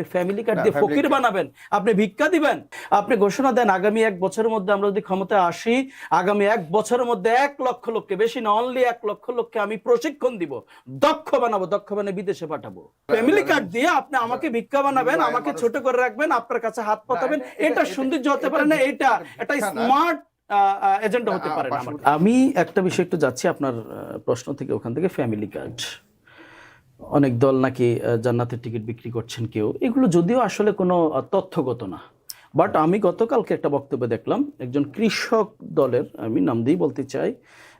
আপনি family card দিয়ে ফকির বানাবেন আপনি ভিক্ষা দিবেন আপনি ঘোষণা দেন আগামী এক বছরের মধ্যে আমরা যদি ক্ষমতায় আসি আগামী এক বছরের মধ্যে এক লক্ষ লোককে বেশি না অনলি এক লক্ষ লোককে আমি প্রশিক্ষণ দিব দক্ষ বানাবো দক্ষ বানিয়ে বিদেশে পাঠাবো। ফ্যামিলি কার্ড দিয়ে আপনি আমাকে ভিক্ষা বানাবেন আমাকে ছোট করে রাখবেন আপনার কাছে হাত পাতাবেন এটা- সৌন্দর্য হতে পারে না এটা এটা স্মার্ট এজেন্ডা হতে পারে না আমি একটা বিষয় একটু যাচ্ছি আপনার প্রশ্ন থেকে ওখান থেকে ফ্যামিলি কার্ড অনেক দল নাকি জান্নাতের টিকিট বিক্রি করছেন কেউ। এগুলো যদিও আসলে কোনো তথ্যগত না। বাট আমি গতকালকে একটা বক্তব্য দেখলাম, একজন কৃষক দলের, আমি নাম দিয়েই বলতে চাই,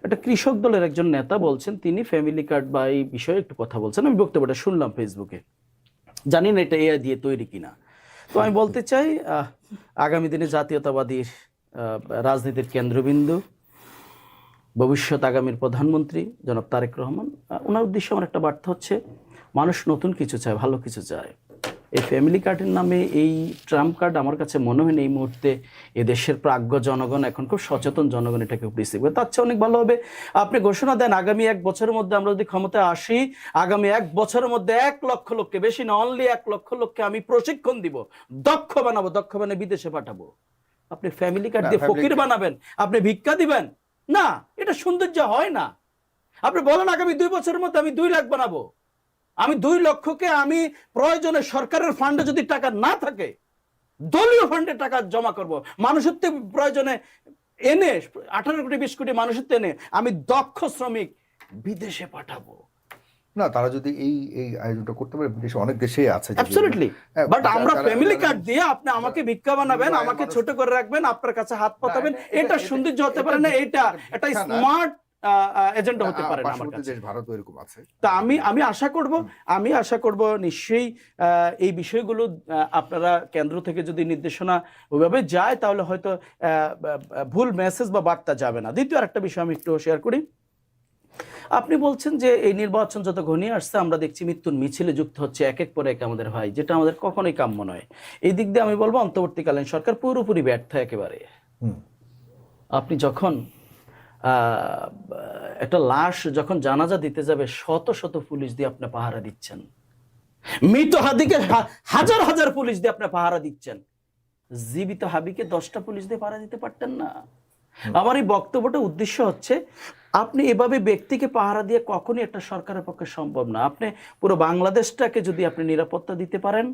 একটা কৃষক দলের একজন নেতা বলছেন, তিনি ফ্যামিলি কার্ড বা এই বিষয়ে একটু কথা বলছেন। আমি বক্তব্যটা শুনলাম ফেসবুকে। জানি না এটা এআই দিয়ে তৈরি কিনা। তো আমি বলতে চাই আগামী দিনে জাতীয়তাবাদীর রাজনীতির কেন্দ্রবিন্দু ভবিষ্যৎ আগামীর প্রধানমন্ত্রী জনাব তারেক রহমান ওনার উদ্দেশ্যে আমার একটা বার্তা হচ্ছে মানুষ নতুন কিছু চায় ভালো কিছু চায়। এই ফ্যামিলি কার্ডের নামে এই ট্রাম্প কার্ড আমার কাছে মনে হয় না এই মুহূর্তে এদেশের প্রাজ্ঞ জনগণ এখন খুব সচেতন জনগণ এটাকে রিসিভ করে। তার চেয়ে অনেক ভালো হবে। আপনি ঘোষণা দেন আগামী এক বছরের মধ্যে আমরা যদি ক্ষমতায় আসি আগামী এক বছরের মধ্যে এক লক্ষ লোককে বেশি না অনলি এক লক্ষ লোককে আমি প্রশিক্ষণ দিব দক্ষ বানাবো দক্ষ বানিয়ে বিদেশে পাঠাবো। আপনি ফ্যামিলি কার্ড দিয়ে ফকির বানাবেন আপনি ভিক্ষা দিবেন না, এটা সৌন্দর্য হয় না। আপনি বলেন আগামী দুই বছরের মধ্যে আমি দুই লাখ বানাবো। আমি দুই লক্ষকে আমি প্রয়োজনে সরকারের ফান্ডে যদি টাকা না থাকে, দলীয় ফান্ডে টাকা জমা করব। মানুষের প্রয়োজনে এনে, আঠারো কোটি, বিশ কোটি মানুষের এনে আমি দক্ষ শ্রমিক বিদেশে পাঠাবো। না তারা যদি এই এই আয়োজনটা করতে পারে দেশে অনেক দেশেই আছে অ্যাবসলিউটলি বাট আমরা ফ্যামিলি কার্ড দিয়ে আপনি আমাকে ভিক্ষা বানাবেন আমাকে ছোট করে রাখবেন আপনার কাছে হাত পাতাবেন এটা- সৌন্দর্য হতে পারে না এটা এটা। স্মার্ট এজেন্ডা হতে পারে না আমার কাছে। দেশ ভারতও এরকম আছে। তা আমি আমি আশা করব আমি আশা করব নিশ্চয়ই আহ, এই বিষয়গুলো আপনারা কেন্দ্র থেকে যদি নির্দেশনা ওইভাবে যায় তাহলে হয়তো ভুল মেসেজ বা বার্তা যাবে না। দ্বিতীয় আরেকটা বিষয় আমি একটু শেয়ার করি। আপনি বলছেন যে এই নির্বাচন যত ঘনিয়ে আসছে আমরা দেখছি মৃত্যুর মিছিলে যুক্ত হচ্ছে এক এক পরে এক আমাদের ভাই যেটা আমাদের কখনোই কাম্য নয়। এই দিক দিয়ে আমি বলব অন্তর্বর্তীকালীন সরকার পুরোপুরি ব্যর্থ একেবারে। আপনি যখন আহ, একটা লাশ যখন জানাজা দিতে যাবে শত শত পুলিশ দিয়ে আপনি পাহারা দিচ্ছেন। মৃত হাদিকে হাজার হাজার পুলিশ দিয়ে আপনি পাহারা দিচ্ছেন। জীবিত হাবিকে দশটা পুলিশ দিয়ে পাহারা দিতে পারতেন না। আমার এই বক্তব্যটা উদ্দেশ্য হচ্ছে, আপনি এভাবে ব্যক্তিকে পাহারা দিয়ে কখনই একটা সরকারের পক্ষে সম্ভব না। আপনি পুরো বাংলাদেশটাকে যদি আপনি নিরাপত্তা দিতে পারেন,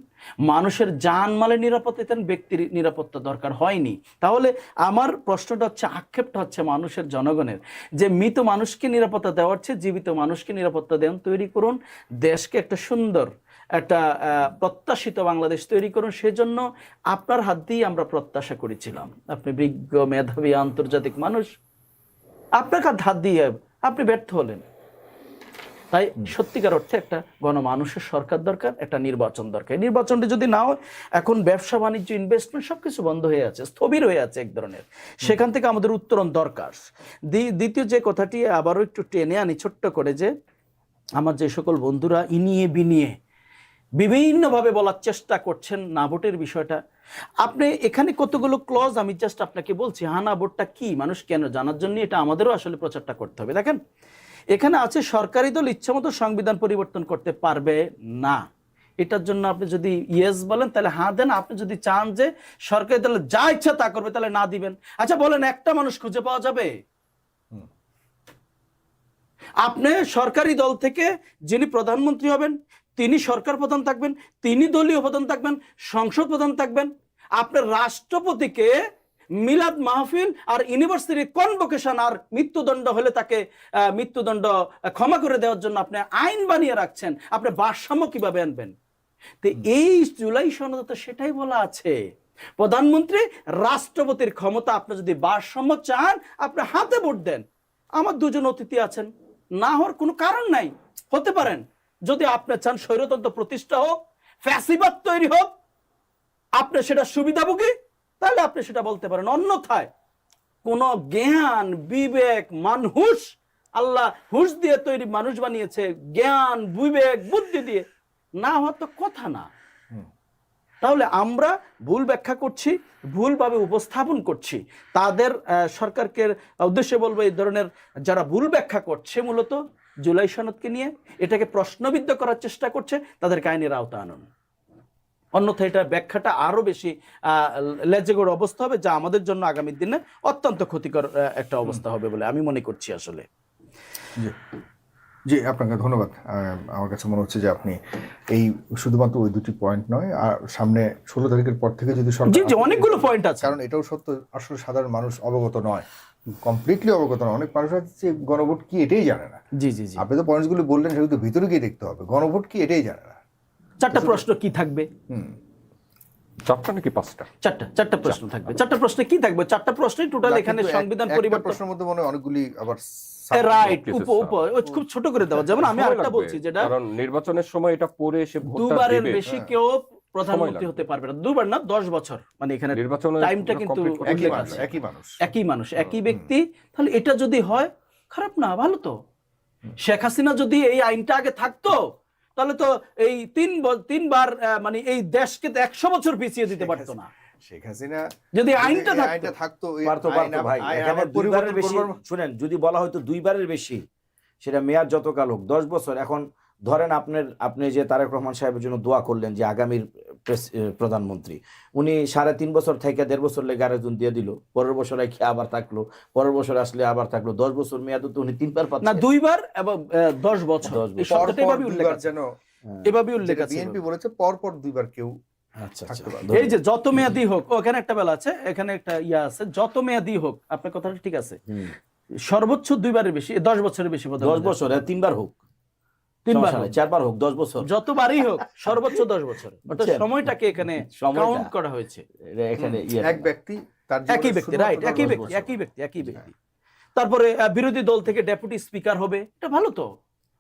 মানুষের জানমালের নিরাপত্তা দিতেন, ব্যক্তির নিরাপত্তা দরকার হয়নি। তাহলে আমার প্রশ্নটা হচ্ছে, আক্ষেপটা হচ্ছে মানুষের জনগণের যে মৃত মানুষকে নিরাপত্তা দেওয়ার চেয়ে জীবিত মানুষকে নিরাপত্তা দেন, তৈরি করুন, দেশকে একটা সুন্দর একটা প্রত্যাশিত বাংলাদেশ তৈরি করুন। সেজন্য আপনার হাত দিয়েই আমরা প্রত্যাশা করেছিলাম। আপনি বিজ্ঞ মেধাবী আন্তর্জাতিক মানুষ আপনার হাত দিয়ে আপনি ব্যর্থ হলেন। তাই সত্যিকার অর্থে একটা গণমানুষের সরকার দরকার একটা নির্বাচন দরকার। নির্বাচনটা যদি না হয় এখন ব্যবসা বাণিজ্য ইনভেস্টমেন্ট সবকিছু বন্ধ হয়ে আছে স্থবির হয়ে আছে এক ধরনের। সেখান থেকে আমাদের উত্তরণ দরকার। দ্বিতীয় যে কথাটি আবারও একটু টেনে আনি ছোট্ট করে যে আমার যে সকল বন্ধুরা ইনিয়ে বিনিয়ে বিভিন্নভাবে বলার চেষ্টা করছেন না ভোটের বিষয়টা। আপনি এখানে কতগুলো ক্লজ আমি জাস্ট আপনাকে বলছি হা না ভোটটা কি মানুষ কেন জানার জন্য এটা আমাদেরও আসলে প্রচারটা করতে হবে। দেখেন এখানে আছে সরকারি দল ইচ্ছামতো সংবিধান পরিবর্তন করতে পারবে না। এটার জন্য আপনি যদি ইয়েস বলেন তাহলে হ্যাঁ দেন আপনি যদি চান যে সরকারি দল যা ইচ্ছা তা করবে তাহলে না দিবেন। আচ্ছা বলেন একটা মানুষ খুঁজে পাওয়া যাবে? আপনি সরকারি দল থেকে যিনি প্রধানমন্ত্রী হবেন তিনি সরকার প্রধান থাকবেন তিনি দলীয় প্রধান থাকবেন সংসদ প্রধান থাকবেন। আপনার রাষ্ট্রপতিকে মিলাদ মাহফিল আর ইউনিভার্সিটি কনভোকেশন আর মৃত্যুদণ্ড হলে তাকে মৃত্যুদণ্ড ক্ষমা করে দেওয়ার জন্য আপনি আইন বানিয়ে রাখছেন। আপনি ভারসাম্য কীভাবে আনবেন? তো এই জুলাই সনদে তো সেটাই বলা আছে। প্রধানমন্ত্রী রাষ্ট্রপতির ক্ষমতা আপনি যদি ভারসাম্য চান আপনি হাতে ভোট দেন। আমার দুজন অতিথি আছেন। না হওয়ার কোনো কারণ নাই। হতে পারেন। যদি আপনি চান স্বৈরতন্ত্র প্রতিষ্ঠা হোক, ফ্যাসিবাদ তৈরি হোক, আপনি সেটা সুবিধাভোগী তাহলে আপনি সেটা বলতে পারেন। অন্যথায় কোন জ্ঞান, বিবেক মানুষ আল্লাহ হুশ দিয়ে তৈরি মানুষ বানিয়েছে, জ্ঞান, বিবেক, বুদ্ধি দিয়ে, না হওয়ার তো কথা না। তাহলে আমরা ভুল ব্যাখ্যা করছি, ভুলভাবে উপস্থাপন করছি। তাদের সরকারকে উদ্দেশ্যে বলব এই ধরনের যারা ভুল ব্যাখ্যা করছে মূলত জুলাই সনদকে নিয়ে এটাকে প্রশ্নবিদ্ধ করার চেষ্টা করছে, তাদের আইনের আওতা আনুন। অন্যথা এটা ব্যাখ্যাটা আরও বেশি লেজেগড় অবস্থা হবে, যা আমাদের জন্য আগামী দিনে অত্যন্ত ক্ষতিকর একটা অবস্থা হবে বলে আমি মনে করছি আসলে। জি আপনাকে ধন্যবাদ। আমার কাছে মনে হচ্ছে যে আপনি এই শুধুমাত্র ওই দুটি পয়েন্ট নয় আর সামনে ষোলো তারিখের পর থেকে যদি সরকার অনেকগুলো পয়েন্ট আছে। কারণ এটাও সত্য আসলে সাধারণ মানুষ অবগত নয় কমপ্লিটলি অবগত নয়। অনেক মানুষ আছে যে গণভোট কি এটাই জানে না। জি জি জি। আপনি তো পয়েন্টসগুলো বললেন সেগুলো ভিতরে গিয়ে দেখতে হবে। গণভোট কি এটাই জানে না। চারটা প্রশ্ন কি থাকবে? হুম। চারটা নাকি পাঁচটা? চারটা চারটা প্রশ্ন থাকবে। চারটা প্রশ্নে কি থাকবে? চারটা প্রশ্নই টোটাল এখানে সংবিধান পরিবর্তন। প্রশ্নের মধ্যে মনে অনেকগুলি আবার রাইট উপ উপ খুব ছোট করে দেওয়া। যেমন আমি আরেকটা বলছি যেটা কারণ নির্বাচনের সময় এটা পড়ে এসে দুবারের বেশি হ্যাঁ। কেউ প্রধানমন্ত্রী হতে পারবে না। দুবার না দশ বছর। মানে এখানে নির্বাচনের টাইমটা কিন্তু মানুষ একই মানুষ। একই ব্যক্তি। তাহলে এটা যদি হয় খারাপ না ভালো তো। শেখ হাসিনা যদি এই আইনটা আগে থাকতো তাহলে তো এই তিন তিনবার আহ, মানে এই দেশকে তো একশো বছর পিছিয়ে দিতে পারতো না। শেখ হাসিনা যদি আইনটা আইনটা থাকতো পারতো পারতো ভাই। এখানে দুইবারের বেশি শুনেন যদি বলা হয়তো দুইবারের বেশি সেটা মেয়াদ যতকাল হোক দশ বছর। এখন ধরেন আপনার আপনি যে তারেক রহমান সাহেবের জন্য দোয়া করলেন যে আগামীর প্রধানমন্ত্রী উনি সাড়ে তিন বছর থেকে দেড় বছর লেগে আরেকজন দিয়ে দিল। পরের বছর রেখে আবার থাকল পরের বছর আসলে আবার থাকল। দশ বছর মেয়াদ তো উনি তিনবার পাচ্ছেন না দুইবার এবং দশ বছর। পর এভাবে উল্লেখ আছে। যেন এভাবে উল্লেখ আছে বিএনপি বলেছে পর পর দুইবার কেউ আচ্ছা আচ্ছা। এই যে যত মেয়াদি হোক ওখানে একটা বেলা আছে এখানে একটা ইয়া আছে যত মেয়াদি হোক আপনার কথাটা ঠিক আছে। সর্বোচ্চ দুইবারের বেশি দশ বছরের বেশি দশ বছর হ্যাঁ, তিনবার হোক। তিনবার চারবার হোক দশ বছর। যতবারই হোক সর্বোচ্চ দশ বছর। অর্থাৎ সময়টাকে এখানে কাউন্ট করা হয়েছে। এখানে ইয়ে এক ব্যক্তি তার একই ব্যক্তি রাইট একই ব্যক্তি একই ব্যক্তি একই ব্যক্তি। তারপরে বিরোধী দল থেকে ডেপুটি স্পিকার হবে এটা ভালো তো।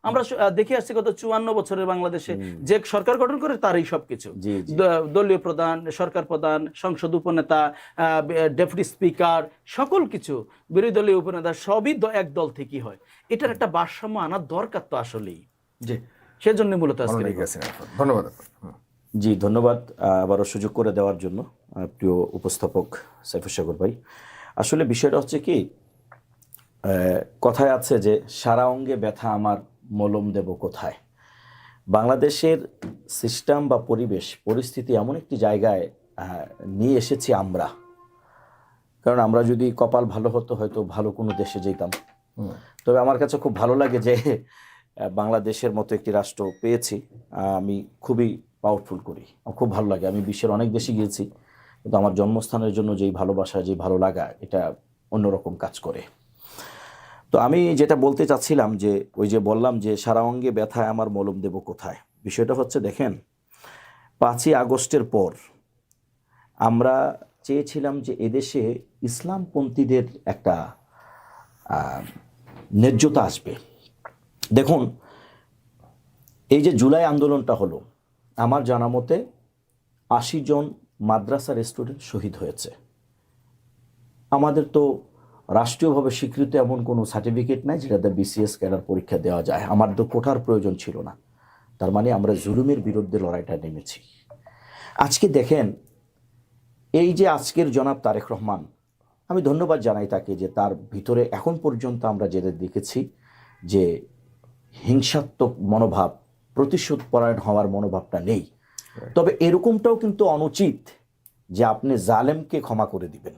আমরা দেখে আসছি গত চুয়ান্ন বছরের বাংলাদেশে যে সরকার গঠন করে তারই সবকিছু। দলীয় প্রধান সরকার প্রধান সংসদ উপনেতা ডেপুটি স্পিকার সকল কিছু বিরোধী দলীয় উপনেতা সবই এক দল থেকেই হয়। এটার একটা ভারসাম্য আনার দরকার তো আসলেই। জি। সেজন্য মূলত আজকে। ধন্যবাদ জি ধন্যবাদ। আবারও সুযোগ করে দেওয়ার জন্য প্রিয় উপস্থাপক সাইফুর সাগর ভাই। আসলে বিষয়টা হচ্ছে কি কথায় আছে যে সারা অঙ্গে ব্যথা আমার মলম দেব কোথায়? বাংলাদেশের সিস্টেম বা পরিবেশ পরিস্থিতি এমন একটি জায়গায় নিয়ে এসেছি আমরা। কারণ আমরা যদি কপাল ভালো হতো হয়তো ভালো কোনো দেশে যেতাম। তবে আমার কাছে খুব ভালো লাগে যে বাংলাদেশের মতো একটি রাষ্ট্র পেয়েছি আমি খুবই পাওয়ারফুল করি। আমার খুব ভালো লাগে। আমি বিশ্বের অনেক দেশে গিয়েছি, কিন্তু আমার জন্মস্থানের জন্য যেই ভালোবাসা, যেই ভালো লাগা, এটা অন্যরকম কাজ করে। তো আমি যেটা বলতে চাচ্ছিলাম যে, ওই যে বললাম যে সারা অঙ্গে ব্যথায় আমার মলম দেব কোথায়? বিষয়টা হচ্ছে, দেখেন, পাঁচই আগস্টের পর আমরা চেয়েছিলাম যে, এদেশে ইসলামপন্থীদের একটা ন্যায্যতা আসবে। দেখুন, এই যে জুলাই আন্দোলনটা হলো, আমার জানা মতে আশি জন মাদ্রাসার স্টুডেন্ট শহীদ হয়েছে। আমাদের তো রাষ্ট্রীয়ভাবে স্বীকৃত এমন কোনো সার্টিফিকেট নাই যেটাতে বিসিএস ক্যাডার পরীক্ষা দেওয়া যায়। আমার তো কোঠার প্রয়োজন ছিল না। তার মানে আমরা জুলুমের বিরুদ্ধে লড়াইটা নেমেছি। আজকে দেখেন, এই যে আজকের জনাব তারেক রহমান, আমি ধন্যবাদ জানাই তাকে যে তার ভিতরে এখন পর্যন্ত আমরা যেটা দেখেছি যে হিংসাত্মক মনোভাব প্রতিশোধ পরায়ণ হওয়ার মনোভাবটা নেই। তবে এরকমটাও কিন্তু অনুচিত যে আপনি জালেমকে ক্ষমা করে দিবেন।